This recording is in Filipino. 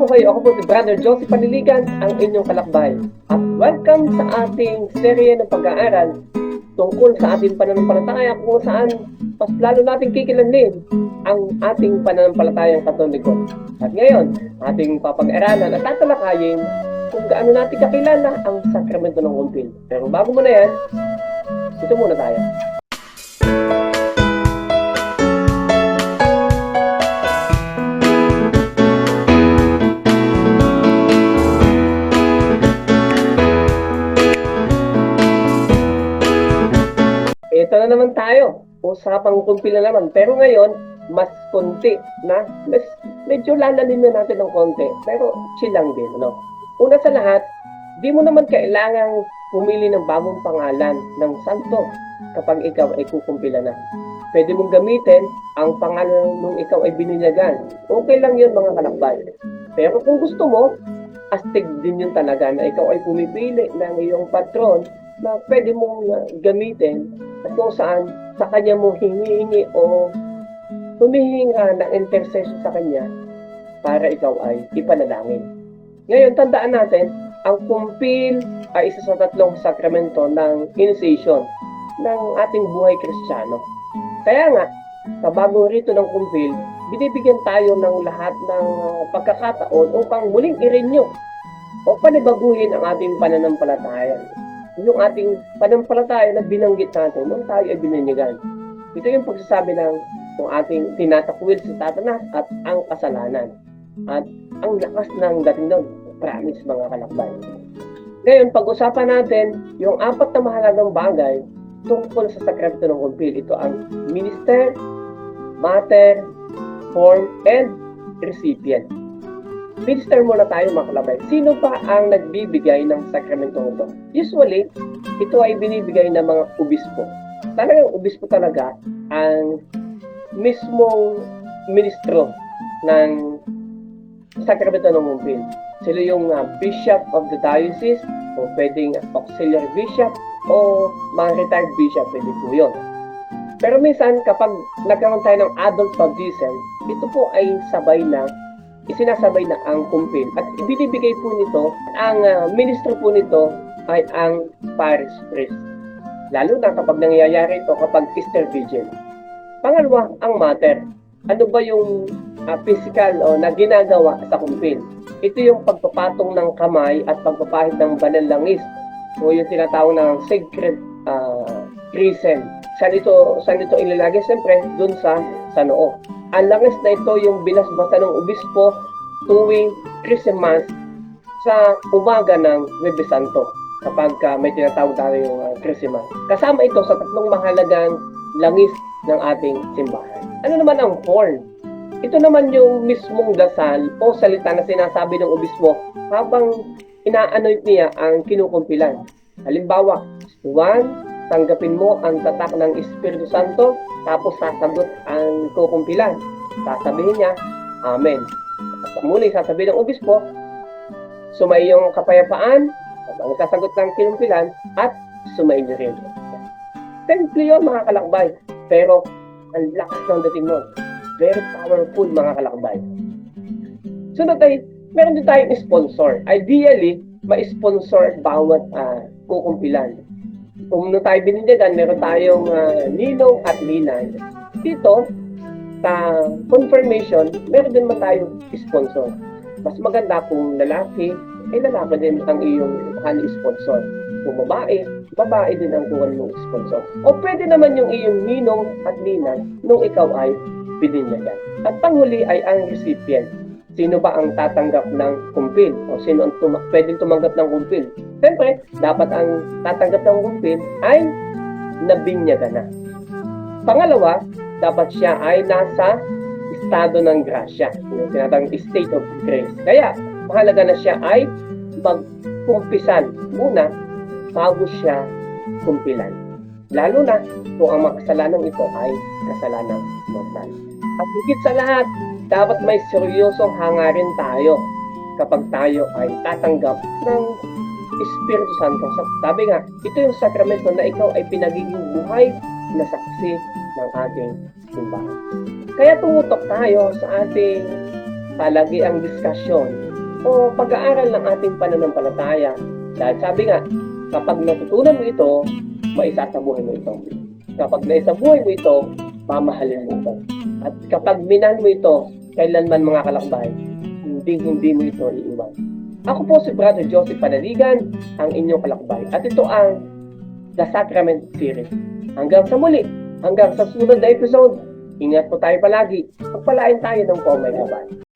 po kayo. Ako po si Brother Josie Paniligan, ang inyong kalakbay. At welcome sa ating serye ng pag-aaral tungkol sa ating pananampalataya kung saan mas lalo natin kikilanlin ang ating pananampalatayang katoliko. At ngayon, ating papag-aralan at tatalakayin kung gaano natin kakilala ang sakramento ng kumpil. Pero bago mo na yan, ito muna tayo. Na naman tayo. Usapang kumpil na naman. Pero ngayon, mas konti na. Mas, medyo lalalim na natin ng konti. Pero chill lang din. Ano? Una sa lahat, di mo naman kailangang pumili ng bagong pangalan ng santo kapag ikaw ay kukumpila na. Pwede mong gamitin ang pangalan nung ikaw ay bininyagan. Okay lang yun mga kalakbay. Pero kung gusto mo, astig din yun talaga na ikaw ay pumipili ng iyong patron na pwede mong uh, gamitin at kung saan sa kanya mo hinihingi o humihinga ng intercession sa kanya para ikaw ay ipanalangin. Ngayon, tandaan natin, ang kumpil ay isa sa tatlong sakramento ng initiation ng ating buhay kristyano. Kaya nga, sa bagong rito ng kumpil, binibigyan tayo ng lahat ng pagkakataon upang muling i-renew o panibaguhin ang ating pananampalataya. Yung ating pananampalataya na binanggit natin nung tayo ay bininyagan. Ito yung pagsasabi ng kung ating tinatakwil sa tatanas at ang kasalanan. At ang lakas ng dating doon, promise mga kalakbay. Ngayon, pag-usapan natin yung apat na mahalagang bagay tungkol sa sakramento ng kumpil. Ito ang minister, mater, form, and recipient. Minister muna tayo mga kalabay. Sino ba ang nagbibigay ng sakramento ito? Usually, ito ay binibigay ng mga obispo. Talagang obispo talaga ang mismong ministro ng sakramento ng kumpil. Sila yung uh, bishop of the diocese o pwedeng auxiliary bishop o mga retired bishop, pwede po yun. Pero minsan, kapag nagkaroon tayo ng adult baptism, ito po ay sabay na, isinasabay na ang kumpil. At ibinibigay po nito, ang uh, ministro po nito ay ang parish priest. Lalo na kapag nangyayari ito kapag Easter Vigil. Pangalawa, ang mater. Ano ba yung uh, physical o na ginagawa sa kumpil? Ito yung pagpapatong ng kamay at pagpapahid ng banal langis o yung tinatawag ng sacred uh, crescent. Saan ito, saan ito ilalagay? Siyempre, dun sa, sa noo. Ang langis na ito yung binasbasa ng obispo tuwing Christmas sa umaga ng Webe Santo kapag uh, may tinatawag tayo yung uh, Christmas. Kasama ito sa tatlong mahalagang langis ng ating simbahan. Ano naman ang horn? Ito naman yung mismong dasal o salita na sinasabi ng obispo habang inaanoint niya ang kinukumpilan. Halimbawa, one, tanggapin mo ang tatak ng Espiritu Santo, tapos sasagot ang kukumpilan. Sasabihin niya, Amen. At muli sasabihin ng obispo, sumaiyong kapayapaan, at ang sasagot ng kinumpilan, at sumainyo rin. Simple yun mga kalakbay, pero ang lakas ng dating nun. Very powerful mga kalakbay. Sunod ay, meron din tayong sponsor. Ideally, ma-sponsor bawat uh, kukumpilan. Kung tayo bininyagan, meron tayong uh, ninong at ninang. Dito, sa confirmation, meron din man tayong sponsor. Mas maganda kung lalaki, ay lalaki din ang iyong kani sponsor. Kung babae, babae din ang kuha mong sponsor. O pwede naman yung iyong ninong at ninang nung ikaw ay bininyagan. At panghuli ay ang recipient. Sino ba ang tatanggap ng kumpil? O sino ang tum- pwedeng tumanggap ng kumpil? Siyempre, dapat ang tatanggap ng kumpil ay nabinyagan na. Pangalawa, dapat siya ay nasa estado ng grasya. Yung tinatawag state of grace. Kaya, mahalaga na siya ay magkumpisan muna bago siya kumpilan. Lalo na kung ang makasalanan ito ay kasalanang mortal. At higit sa lahat, dapat may seryosong hangarin tayo kapag tayo ay tatanggap ng Espiritu Santo. Sabi nga, ito yung sakramento na ikaw ay pinagiging buhay na saksi ng ating simbahan. Kaya tumutok tayo sa ating palagi ang diskusyon o pag-aaral ng ating pananampalataya. Dahil sabi nga, kapag natutunan mo ito, maisasabuhay mo ito. Kapag naisabuhay mo ito, mamahalin mo ito. At kapag minahal mo ito, kailanman mga kalakbay, hindi hindi mo ito iiwan. Ako po si Brother Joseph Panaligan, ang inyong kalakbay. At ito ang The Sacrament Series. Hanggang sa muli, hanggang sa sunod na episode, ingat po tayo palagi. Pagpalain tayo ng Paul May Gabay.